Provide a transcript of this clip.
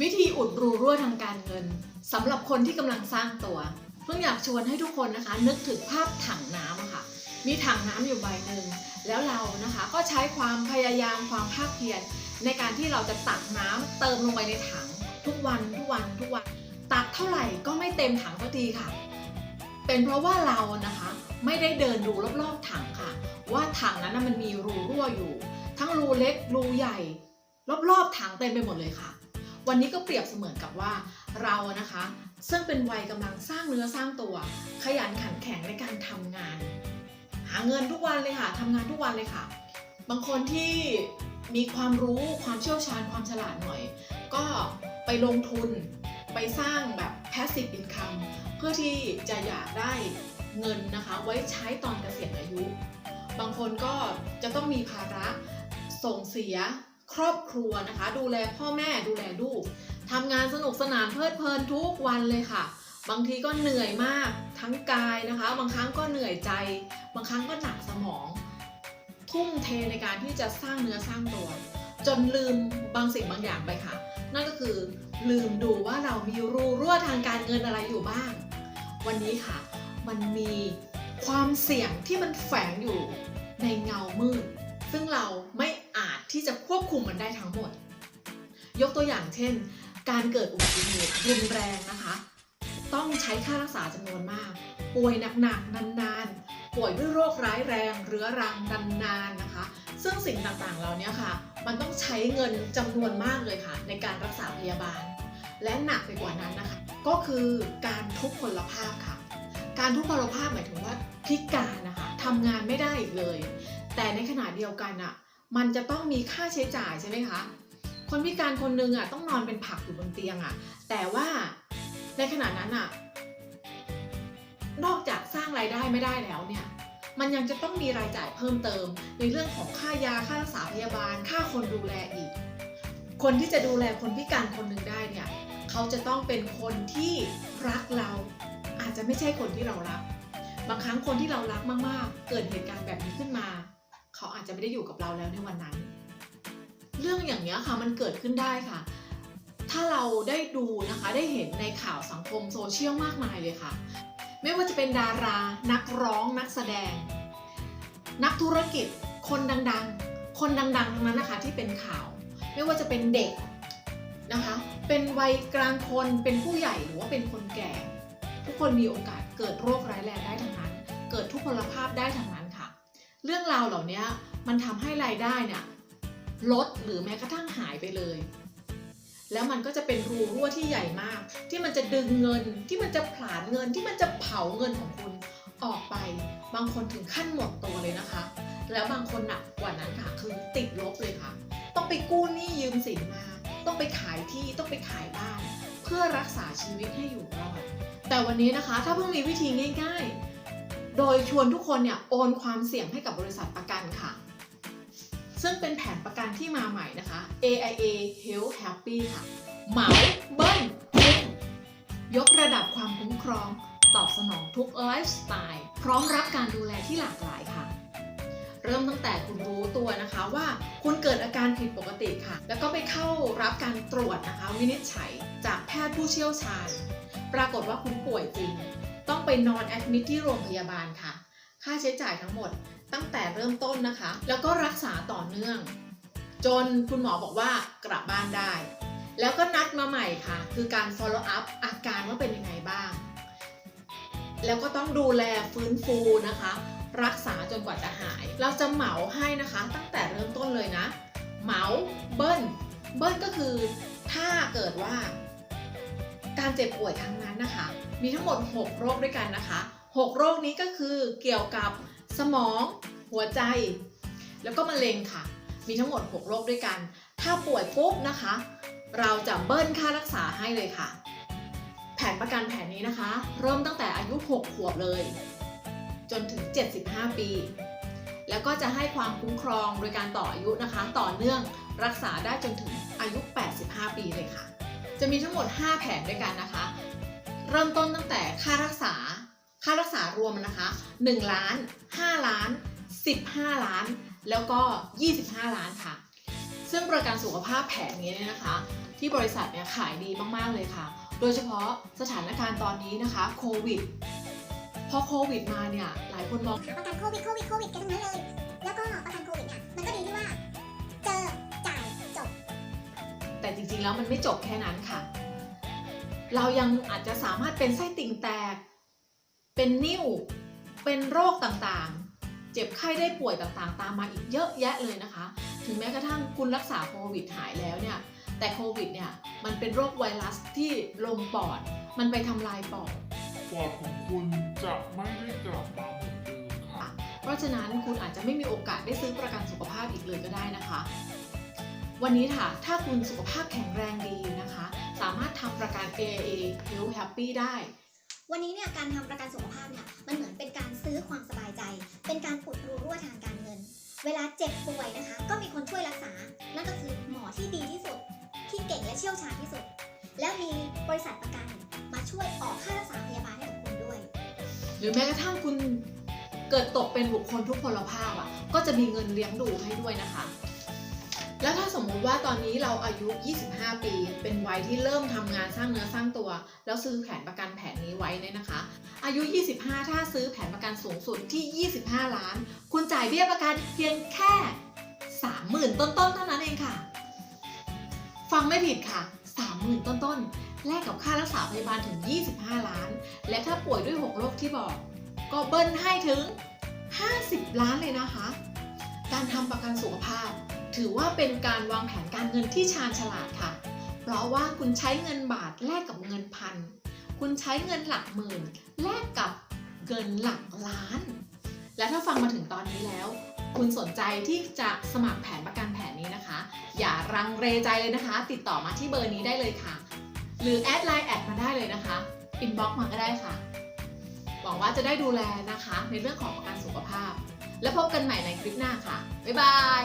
วิธีอุดรูรั่วทางการเงินสำหรับคนที่กำลังสร้างตัว เพิ่งอยากชวนให้ทุกคนนะคะ นึกถึงภาพถังน้ำค่ะ มีถังน้ำอยู่ใบหนึ่งแล้วเรานะคะก็ใช้ความพยายามความภาคเพียรในการที่เราจะตักน้ำเติมลงไปในถัง ทุกวันทุกวันทุกวัน ตักเท่าไหร่ก็ไม่เต็มถังสักทีค่ะ เป็นเพราะว่าเรานะคะ ไม่ได้เดินดูรอบๆถังค่ะ ว่าถังนั้นมันมีรูรั่วอยู่ ทั้งรูเล็กรูใหญ่ รอบๆถังเต็มไปหมดเลยค่ะ วันนี้ก็เปรียบเสมือนกับว่าเรานะคะ ซึ่งเป็นวัยกำลังสร้างเนื้อสร้างตัว ขยันขันแข็งในการทำงาน หาเงินทุกวันเลยค่ะทำงานทุกวันเลยค่ะ บางคนที่มีความรู้ความเชี่ยวชาญความฉลาดหน่อย ก็ไปลงทุนไปสร้างแบบ passive income เพื่อที่จะอยากได้เงินนะคะไว้ใช้ตอนเกษียณอายุ บางคนก็จะต้องมีภาระส่งเสีย ครอบครัวนะคะ ดูแลพ่อแม่ดูแลลูกทำงานสนุกสนานเพลิดเพลินทุกวันเลยค่ะ บางทีก็เหนื่อยมากทั้งกายนะคะ บางครั้งก็เหนื่อยใจ บางครั้งก็หนักสมอง ทุ่มเทในการที่จะสร้างเนื้อสร้างตัวจนลืมบางสิ่งบางอย่างไปค่ะ นั่นก็คือลืมดูว่าเรามีรูรั่วทางการเงินอะไรอยู่บ้าง วันนี้ค่ะ มันมีความเสี่ยงที่มันแฝงอยู่ในเงามืดซึ่งเราไม่ ที่จะควบคุมมันได้ทั้งหมด ยกตัวอย่างเช่น การเกิดอุบัติเหตุรุนแรงนะคะ ต้องใช้ค่ารักษาจำนวนมาก ป่วยหนักๆนานๆ ป่วยด้วยโรคร้ายแรงเรื้อรังนานๆนะคะ ซึ่งสิ่งต่างๆเหล่านี้ค่ะ มันต้องใช้เงินจำนวนมากเลยค่ะ ในการรักษาพยาบาล และหนักไปกว่านั้นนะคะ ก็คือการทุพพลภาพค่ะ การทุพพลภาพหมายถึงว่าพิการนะคะทำงานไม่ได้อีกเลย แต่ในขณะเดียวกันอะ มันจะต้องมีค่าใช้จ่ายใช่ไหมคะ คนพิการคนหนึงอะต้องนอนเป็นผักอยู่บนเตียงอะ แต่ว่าในขณะนั้นอะ นอกจากสร้างรายได้ไม่ได้แล้วเนี่ย มันยังจะต้องมีรายจ่ายเพิ่มเติม ในเรื่องของค่ายาค่ารักษาพยาบาล ค่าคนดูแลอีก คนที่จะดูแลคนพิการคนหนึ่งได้เนี่ย เขาจะต้องเป็นคนที่รักเรา อาจจะไม่ใช่คนที่เรารัก บางครั้งคนที่เรารักมาก ๆ เกิดเหตุการณ์แบบนี้ขึ้นมา เขาอาจจะไม่ได้อยู่กับเราแล้วในวันนั้น เรื่องอย่างนี้ค่ะมันเกิดขึ้นได้ค่ะ ถ้าเราได้ดูนะคะได้เห็นในข่าวสังคมโซเชียลมากมายเลยค่ะ ไม่ว่าจะเป็นดารา นักร้องนักแสดง นักธุรกิจ คนดังๆ คนดังๆทั้งนั้นนะคะที่เป็นข่าว ไม่ว่าจะเป็นเด็กนะคะ เป็นวัยกลางคนเป็นผู้ใหญ่หรือว่าเป็นคนแก่ ทุกคนมีโอกาสเกิดโรคร้ายแรงได้ทั้งนั้น เกิดทุพพลภาพได้ทั้งนั้น เรื่องราวเหล่านี้มันทำให้รายได้เนี่ยลดหรือแม้กระทั่งหายไปเลย แล้วมันก็จะเป็นรูรั่วที่ใหญ่มาก ที่มันจะดึงเงินที่มันจะผลาญเงินที่มันจะเผาเงินของคุณออกไป บางคนถึงขั้นหมดตัวเลยนะคะ แล้วบางคนหนักกว่านั้นค่ะคือติดลบเลยค่ะ ต้องไปกู้หนี้ยืมสินมา ต้องไปขายที่ต้องไปขายบ้าน เพื่อรักษาชีวิตให้อยู่รอดแต่วันนี้นะคะ ถ้าเพิ่งมีวิธีง่าย ๆ โดยชวนทุกคนเนี่ยโอนความเสี่ยงให้กับบริษัทประกันค่ะ ซึ่งเป็นแผนประกันที่มาใหม่นะคะ AIA Health Happy ค่ะ เหมาเบิ้ลคุ้มยกระดับความคุ้มครอง ตอบสนองทุกไลฟ์สไตล์พร้อมรับการดูแลที่หลากหลายค่ะ เริ่มตั้งแต่คุณรู้ตัวนะคะว่าคุณเกิดอาการผิดปกติค่ะ แล้วก็ไปเข้ารับการตรวจนะคะวินิจฉัยจากแพทย์ผู้เชี่ยวชาญ ปรากฏว่าคุณป่วยจริง ต้องไปนอนแอดมิทที่โรงพยาบาลค่ะ ค่าใช้จ่ายทั้งหมดตั้งแต่เริ่มต้นนะคะ แล้วก็รักษาต่อเนื่อง จนคุณหมอบอกว่ากลับบ้านได้ แล้วก็นัดมาใหม่ค่ะ คือการ follow up อาการว่าเป็นยังไงบ้าง แล้วก็ต้องดูแลฟื้นฟูนะคะ รักษาจนกว่าจะหาย เราจะเหมาให้นะคะ ตั้งแต่เริ่มต้นเลยนะ เหมาเบิ้ลเบิ้ลก็คือถ้าเกิดว่า การเจ็บป่วยครั้งนั้นนะคะ มีทั้งหมด 6 โรคด้วยกันนะคะ 6 โรคนี้ก็คือเกี่ยวกับสมอง หัวใจ แล้วก็มะเร็งค่ะ มีทั้งหมด 6 โรคด้วยกัน ถ้าป่วยปุ๊บนะคะ เราจะเบิ้ลค่ารักษาให้เลยค่ะ แผนประกันแผนนี้นะคะ เริ่มตั้งแต่อายุ 6 ขวบเลย จนถึง 75 ปี แล้วก็จะให้ความคุ้มครองโดยการต่ออายุนะคะ ต่อเนื่องรักษาได้จนถึงอายุ 85 ปีเลยค่ะ จะมีทั้งหมด 5 แผนด้วยกันนะคะ เริ่มต้นตั้งแต่ค่ารักษา ค่ารักษารวมนะคะ1ล้าน 5 ล้าน 15 ล้าน แล้วก็ 25 ล้านค่ะ ซึ่งประกันสุขภาพแผนนี้เนี่ยนะคะ ที่บริษัทเนี่ยขายดีมาก ๆ เลยค่ะ โดยเฉพาะสถานการณ์ตอนนี้นะคะโควิดพอโควิดมาเนี่ยหลายคนมองประกันโควิดโควิดโควิดกันทั้งนั้นเลย แล้วก็ประกันโควิดเนี่ยมันก็ดีที่ว่า เจอจ่ายจบ แต่จริงๆแล้วมันไม่จบแค่นั้นค่ะ เรายังอาจจะสามารถเป็นไส้ติ่งแตก เป็นนิ่ว เป็นโรคต่างๆ เจ็บไข้ได้ป่วยต่างๆ ตามมาอีกเยอะแยะเลยนะคะ ถึงแม้กระทั่งคุณรักษาโควิดหายแล้วเนี่ย แต่โควิดเนี่ยมันเป็นโรคไวรัสที่ลงปอด มันไปทำลายปอดปอดของคุณจะไม่ได้กลับมาเหมือนเดิมค่ะ เพราะฉะนั้นคุณอาจจะไม่มีโอกาสได้ซื้อประกันสุขภาพอีกเลยก็ได้นะคะ วันนี้ค่ะ ถ้าคุณสุขภาพแข็งแรงดีนะคะ สามารถทำประกัน AIA Health Happy ได้ วันนี้เนี่ยการทำประกันสุขภาพเนี่ยมันเหมือนเป็นการซื้อความสบายใจ เป็นการอุดรูรั่วทางการเงิน เวลาเจ็บป่วยนะคะ ก็มีคนช่วยรักษา นั่นก็คือหมอที่ดีที่สุด ที่เก่งและเชี่ยวชาญที่สุด แล้วมีบริษัทประกันมาช่วยออกค่ารักษาพยาบาลให้กับคุณด้วย หรือแม้กระทั่งคุณเกิดตกเป็นบุคคลทุกพลภาพอะก็จะมีเงินเลี้ยงดูให้ด้วยนะคะ แล้วถ้าสมมุติว่าตอนนี้เราอายุ 25 ปี เป็นวัยที่เริ่มทำงานสร้างเนื้อสร้างตัว แล้วซื้อแผนประกันแผนนี้ไว้เนี่ยนะคะ อายุ 25 ถ้าซื้อแผนประกันสูงสุดที่ 25 ล้าน คุณจ่ายเบี้ยประกันเพียงแค่ 30,000 ต้นๆเท่านั้นเองค่ะ ฟังไม่ผิดค่ะ 30,000 ต้นๆ แลกกับค่ารักษาพยาบาลถึง 25 ล้าน และถ้าป่วยด้วย 6 โรคที่บอก ก็เบิ้ลให้ถึง 50 ล้านเลยนะคะ การทำประกันสุขภาพ ถือว่าเป็นการวางแผนการเงินที่ชาญฉลาดค่ะ เพราะว่าคุณใช้เงินบาทแลกกับเงินพัน คุณใช้เงินหลักหมื่น แลกกับเงินหลักล้าน และถ้าฟังมาถึงตอนนี้แล้ว คุณสนใจที่จะสมัครแผนประกันแผนนี้นะคะ อย่ารังเรใจเลยนะคะ ติดต่อมาที่เบอร์นี้ได้เลยค่ะ หรือแอดไลน์แอดมาได้เลยนะคะอินบ็อกซ์มาก็ได้ค่ะ หวังว่าจะได้ดูแลนะคะ ในเรื่องของประกันสุขภาพ แล้วพบกันใหม่ในคลิปหน้าค่ะ บ๊ายบาย